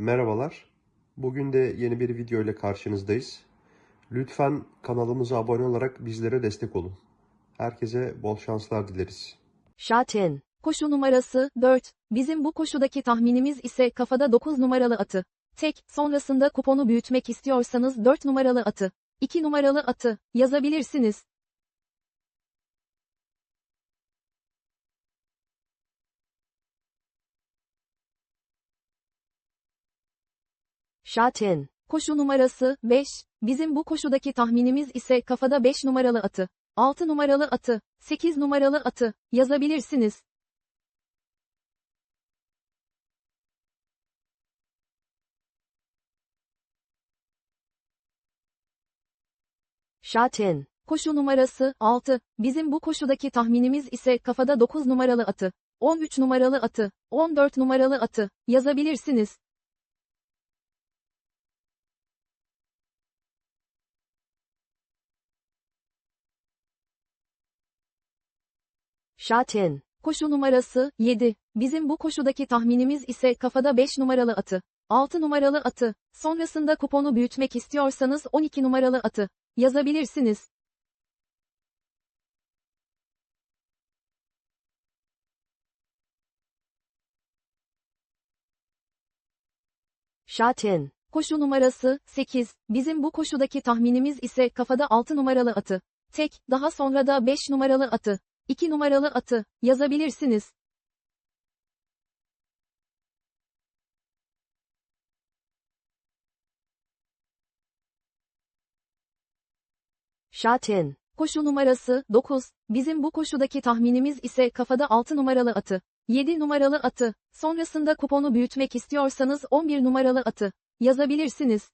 Merhabalar. Bugün de yeni bir video ile karşınızdayız. Lütfen kanalımıza abone olarak bizlere destek olun. Herkese bol şanslar dileriz. Şaten. Koşu numarası 4. Bizim bu koşudaki tahminimiz ise kafada 9 numaralı atı. Tek, sonrasında kuponu büyütmek istiyorsanız 4 numaralı atı. 2 numaralı atı yazabilirsiniz. Şaten. Koşu numarası 5. Bizim bu koşudaki tahminimiz ise kafada 5 numaralı atı. 6 numaralı atı, 8 numaralı atı yazabilirsiniz. Şaten. Koşu numarası 6. Bizim bu koşudaki tahminimiz ise kafada 9 numaralı atı, 13 numaralı atı, 14 numaralı atı yazabilirsiniz. Şaten. Koşu numarası 7. Bizim bu koşudaki tahminimiz ise kafada 5 numaralı atı, 6 numaralı atı, sonrasında kuponu büyütmek istiyorsanız 12 numaralı atı yazabilirsiniz. Şaten. Koşu numarası 8. Bizim bu koşudaki tahminimiz ise kafada 6 numaralı atı, tek, daha sonra da 5 numaralı atı, 2 numaralı atı yazabilirsiniz. Şaten. Koşu numarası 9. Bizim bu koşudaki tahminimiz ise kafada 6 numaralı atı, 7 numaralı atı, sonrasında kuponu büyütmek istiyorsanız 11 numaralı atı yazabilirsiniz.